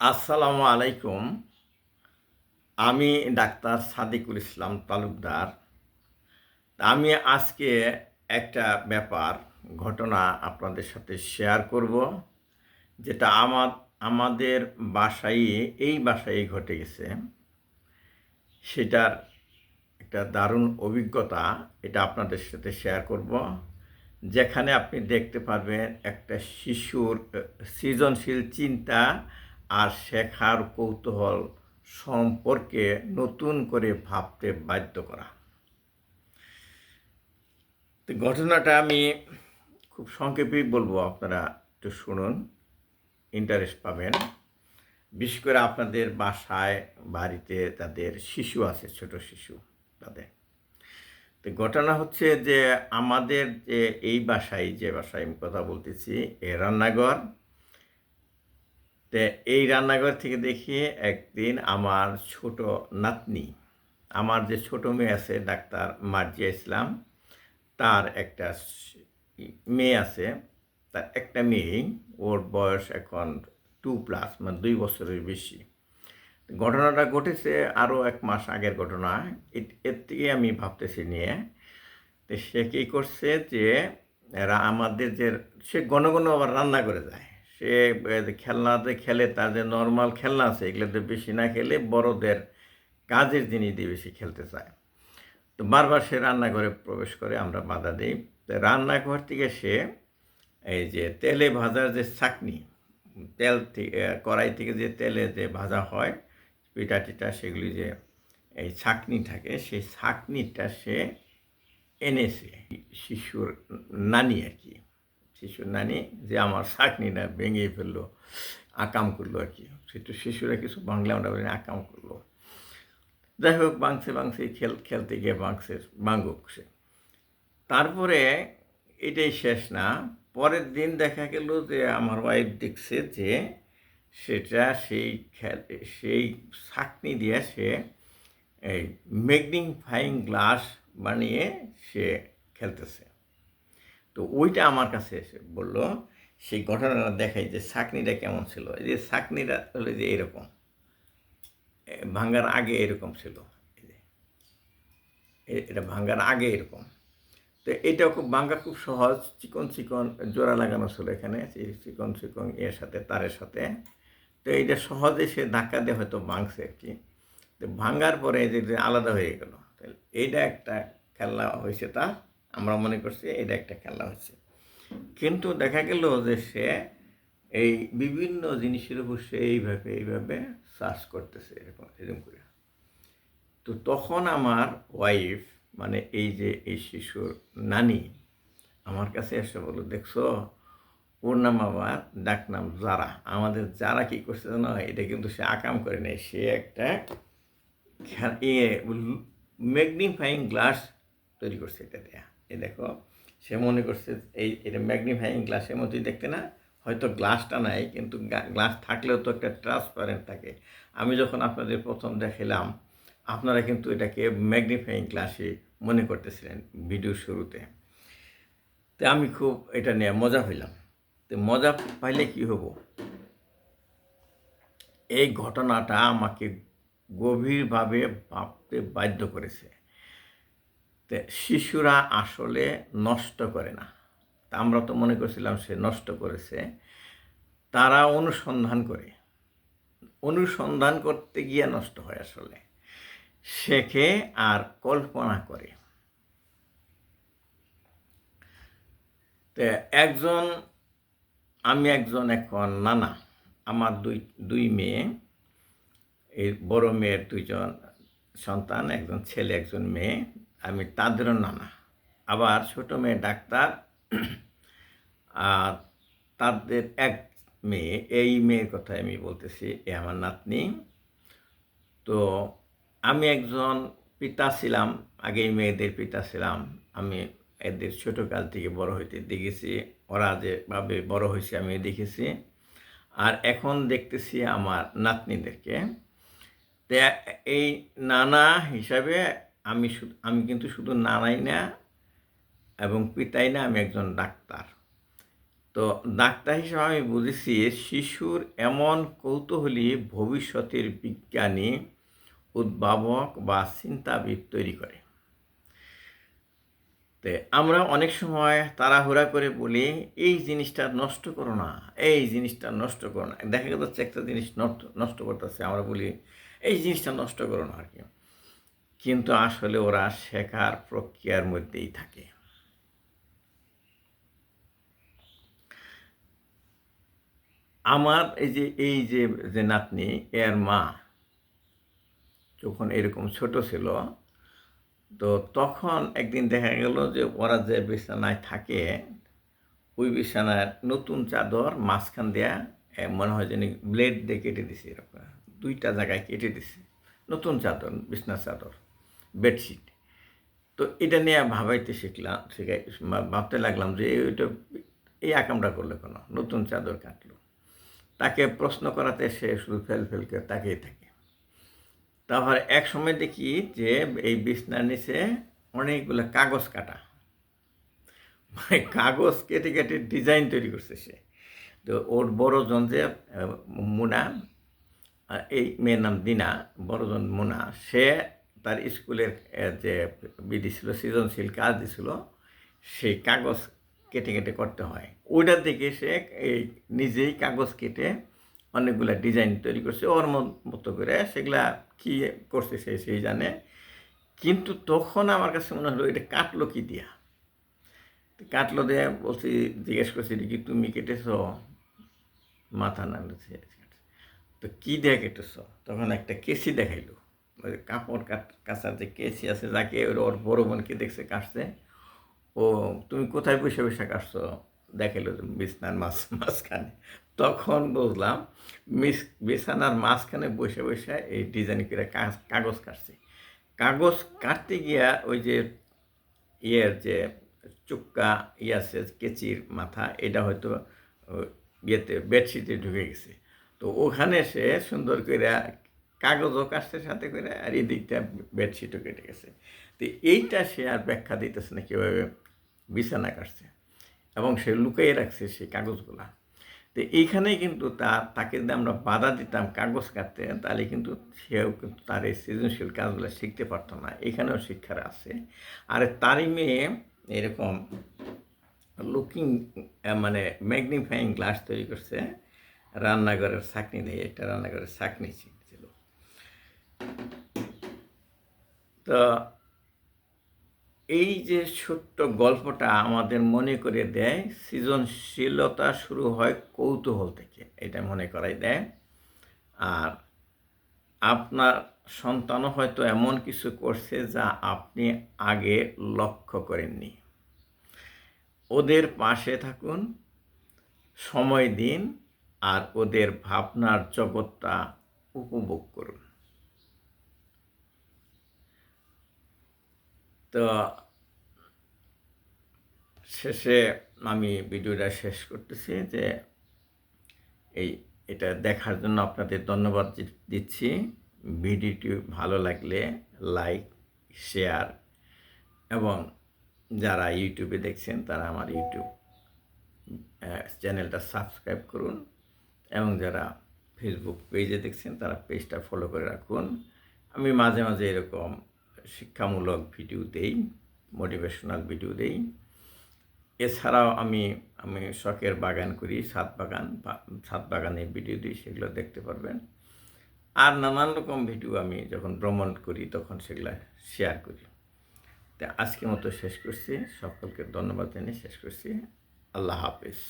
আসসালামু আলাইকুম। আমি ডাক্তার সাদিকুল ইসলাম তালুকদার। আমি আজকে একটা ব্যাপার, ঘটনা আপনাদের সাথে শেয়ার করব, যেটা আমার, আমাদের বাসায়, এই বাসায় ঘটে গেছে। সেটার একটা দারুণ অভিজ্ঞতা এটা আপনাদের সাথে শেয়ার করব। যেখানে আপনি দেখতে পারবেন একটা শিশুর সৃজনশীল চিন্তা আর শেখার কৌতূহল সম্পর্কে নতুন করে ভাবতে বাধ্য করা। তো ঘটনাটা আমি খুব সংক্ষেপেই বলব, আপনারা একটু শুনুন ইন্টারেস্ট পাবেন। বিশেষ করে আপনাদের বাসায়, বাড়িতে তাদের শিশু আছে, ছোট শিশু তাদের। তো ঘটনা হচ্ছে যে আমাদের যে এই বাসায়, যে বাসায় আমি কথা বলতেছি, এ রান্নাঘর। তো এই রান্নাঘর থেকে দেখি একদিন আমার ছোট নাতনি, আমার যে ছোট মেয়ে আছে, ডাক্তার মার্জিয়া ইসলাম, তার একটা মেয়ে আছে, তার একটা মেয়েই, ওর বয়স এখন টু প্লাস মানে দুই বছরের বেশি। ঘটনাটা ঘটেছে আরও এক মাস আগের ঘটনা এর থেকে আমি ভাবতেছি নিয়ে, তো সে কী করছে যে আমাদের যে, সে ঘন ঘন আবার রান্না করে যায়। সে খেলনাতে খেলে তার যে নর্মাল খেলনা আছে এগুলোতে বেশি না খেলে বড়দের কাজের জিনিস দিয়ে বেশি খেলতে চায়। তো বারবার সে রান্নাঘরে প্রবেশ করে, আমরা বাধা দিই। তো রান্নাঘর থেকে সে, এই যে তেলে ভাজার যে চাকনি, তেল কড়াই থেকে যে তেলে যে ভাজা হয়, পিঠা টিটা সেগুলি যে এই ছাকনি থাকে, সেই ছাকনিটা সে এনেছে শিশুর নানি আর কি। শিশুর নানি যে আমার ছাকনিটা ভেঙে ফেলল, আকাম করল আর কি। সেটা শিশুরা কিছু বাংলা আমরা বলি আকাম করল। যাই হোক, বাংছে বাংছে, খেল, খেলতে গিয়ে বাংছে, বাঙ্গুক সে। তারপরে এটাই শেষ না, পরের দিন দেখা গেল যে আমার ওয়াইফ দেখছে যে সেটা সেই সেই ছাকনি দিয়ে সে এই ম্যাগনিফাইং গ্লাস বানিয়ে সে খেলতেছে। তো ওইটা আমার কাছে এসে বলল সেই ঘটনাটা দেখাই যে ছাকনিটা কেমন ছিল? এই যে ছাকনিটা হলো যে এরকম। এ, ভাঙার আগে এরকম ছিল। এটা ভাঙার আগে এরকম। তো এটা খুব ভাঙা খুব সহজ চিকন চিকন জোড়া লাগানো ছিল এখানে চিকন চিকন এর সাথে তারের সাথে। তো এইটা সহজে সে ধাক্কা দিয়ে হয়তো ভাঙছে আর কি। তো ভাঙ্গার পরে যে আলাদা হয়ে গেল। এইটা একটা খেলনা হয়েছে তা আমরা মনে করছি এটা একটা খেলা হচ্ছে কিন্তু দেখা গেল যে সে এই বিভিন্ন জিনিসের উপর সে এইভাবে এইভাবে সার্চ করতেছে এরকম এরকম করে। তো তখন আমার ওয়াইফ মানে এই যে এই শিশুর নানি, আমার কাছে এসে বলল, দেখছ, ওর নাম আবার ডাক নাম যারা আমাদের যারা কি করছে জানো? এটা কিন্তু সে আকাম করে নেই সে একটা ইয়ে ম্যাগনিফাইং গ্লাস তৈরি করছে এটা দেয়া। এই দেখো, সে মনে করছে এই, এটা ম্যাগনিফাইং গ্লাসের মতোই দেখতে না? হয়তো গ্লাসটা নাই, কিন্তু গ্লাস থাকলেও তো একটা ট্রান্সপারেন্ট থাকে। আমি যখন আপনাদের প্রথম দেখালাম, আপনারা কিন্তু এটাকে ম্যাগনিফাইং গ্লাসে মনে করতেছিলেন ভিডিওর শুরুতে। তো আমি খুব এটা নিয়ে মজা হইলাম তো মজা পাইলে কি হব? এই ঘটনাটা আমাকে গভীরভাবে ভাবতে বাধ্য করেছে। শিশুরা আসলে নষ্ট করে না। আমরা তো মনে করছিলাম সে নষ্ট করেছে। তারা অনুসন্ধান করে। অনুসন্ধান করতে গিয়ে নষ্ট হয় আসলে। শেখে আর কল্পনা করে। তো একজন, আমি একজন এখন নানা। আমার দুই দুই মেয়ে। এই বড় মেয়ের দুইজন সন্তান, একজন ছেলে, একজন মেয়ে। আমি তাদেরও নানা। আবার ছোট মেয়ে ডাক্তার, আর তাদের এক মেয়ে, এই মেয়ের কথা আমি বলতেছি, এ আমার নাতনি। তো আমি একজন পিতা ছিলাম আগে মেয়েদের পিতা ছিলাম। আমি এদের ছোটোকাল থেকে বড় হইতে দেখেছি, ওরা যেভাবে বড় হয়েছে আমি দেখেছি। আর এখন দেখতেছি আমার নাতনিদেরকে। এই নানা হিসাবে আমি আমি কিন্তু শুধু নানাই না এবং পিতাই না, আমি একজন ডাক্তার। তো ডাক্তার হিসেবে আমি বুঝেছি শিশুর এমন কৌতূহলী ভবিষ্যতের বিজ্ঞানী, উদ্ভাবক বা চিন্তাবিদ তৈরি করে। তো আমরা অনেক সময় তাড়াহুড়া করে বলি, এই জিনিসটা নষ্ট করো না, এই জিনিসটা নষ্ট করো না। দেখা যাচ্ছে একটা জিনিস নষ্ট নষ্ট করতেছে, আমরা বলি, এই জিনিসটা নষ্ট করো না আর কি কিন্তু আসলে ওরা শেখার প্রক্রিয়ার মধ্যেই থাকে। আমার এই যে এই যে যে নাতনি, এর মা যখন এরকম ছোট ছিল, তো তখন একদিন দেখা গেল যে ওরা যে বিছানায় থাকে, ওই বিছানার নতুন চাদর মাঝখান দেয়া মনে হয় যেন ব্লেড দিয়ে কেটে দিছে এরকম। দুইটা জায়গায় কেটে দিছে। নতুন চাদর, বিছনার চাদর। বেডশিট। তো এটা নিয়ে ভাবাইতে শিখলাম, শিখাই ভাবতে লাগলাম যে ওইটা এই আকামটা করলে কেন নতুন চাদর কাটলো। তাকে প্রশ্ন করাতে সে শুধু ফেল ফেল করে তাকিয়ে থাকে। তারপর এক সময় দেখি যে এই বিছনার নিচে অনেকগুলো কাগজ কাটা। মানে কাগজ কেটে কেটে ডিজাইন তৈরি করছে সে। তো ওর বড়জন যে, মুনা এই মেয়ের নাম দিনা বড়জন মুনা, সে তার স্কুলের যে বিধি ছিল, সৃজনশীল কাজ দিছিল, সেই কাগজ কেটে কেটে করতে হয়। ওইটার থেকে সে এই নিজেই কাগজ কেটে অনেকগুলা ডিজাইন তৈরি করছে, ওর মত- করে সেগুলা কী করছে সে সেই জানে। কিন্তু তখন আমার কাছে মনে হলো, এটা কাটলো কি দিয়া? কাটলো দিয়ে বলছি, জিজ্ঞেস করছি, "এটা কি তুমি কেটেছ? মাথা না তো কী দিয়ে কেটেছ? তখন একটা কেসি দেখাইলো। কাপড় কাঁচার যে কেসি আছে, যাকে ওর বড় বোনকে দেখছে কাটছে। ও, তুমি কোথায় বসে বসে কাটছো? দেখাইলো যে বিছনার মাছ মাঝখানে। তখন বুঝলাম মিস, বিছানার মাঝখানে বসে বসে এই ডিজাইন করে কাগজ কাটছে। কাগজ কাটতে গিয়া ওই যে ইয়ের যে চুক্কা ইয়ে আছে, কেচির মাথা, এটা হয়তো ইয়েতে, বেডশিটে ঢুকে গেছে। তো ওখানে সে সুন্দর করে কাগজও কাটছে সাথে করে আর এই দিকটা বেডশিটও কেটে গেছে। তো এইটা সে আর ব্যাখ্যা দিতেছে না কীভাবে বিছানা কাটছে এবং সে লুকাইয়ে রাখছে সেই কাগজগুলা। তো এইখানেই কিন্তু তার, তাকে যদি আমরা বাধা দিতাম কাগজ কাটতে, তাহলে কিন্তু সেও কিন্তু তার এই সৃজনশীল কাজগুলো শিখতে পারতো না। এখানেও শিক্ষার আছে। আর তারই মেয়ে এরকম লুকিং মানে ম্যাগনিফাইং গ্লাস তৈরি করছে। রান্নাঘরের চাকনি দিয়ে একটা রান্নাঘরের চাকনি ছিল তো এই যে ছোট্ট গল্পটা আমাদের মনে করে দেয়, সৃজনশীলতা শুরু হয় কৌতূহল থেকে, এটা মনে করাই দেয়। আর আপনার সন্তানও হয়তো এমন কিছু করছে যা আপনি আগে লক্ষ্য করেননি। ওদের পাশে থাকুন, সময় দিন, আর ওদের ভাবনার জগৎটা উপভোগ করুন। তো শেষে আমি ভিডিওটা শেষ করতেছি যে এই এটা দেখার জন্য আপনাদের ধন্যবাদ দিচ্ছি। ভিডিওটি ভালো লাগলে লাইক, শেয়ার এবং যারা ইউটিউবে দেখছেন তারা আমার ইউটিউব চ্যানেলটা সাবস্ক্রাইব করুন এবং যারা ফেসবুক পেজে দেখছেন তারা পেজটা ফলো করে রাখুন। আমি মাঝে মাঝে এরকম শিক্ষামূলক ভিডিও দেই মোটিভেশনাল ভিডিও দেই। এছাড়াও আমি আমি শখের বাগান করি ছাদ বাগান ছাদ বাগানের ভিডিও দিই, সেগুলো দেখতে পারবেন। আর নানান রকম ভিডিও আমি যখন ভ্রমণ করি, তখন সেগুলো শেয়ার করি। তা আজকের মতো শেষ করছি। সকলকে ধন্যবাদ জানিয়ে শেষ করছি। আল্লাহ হাফিজ।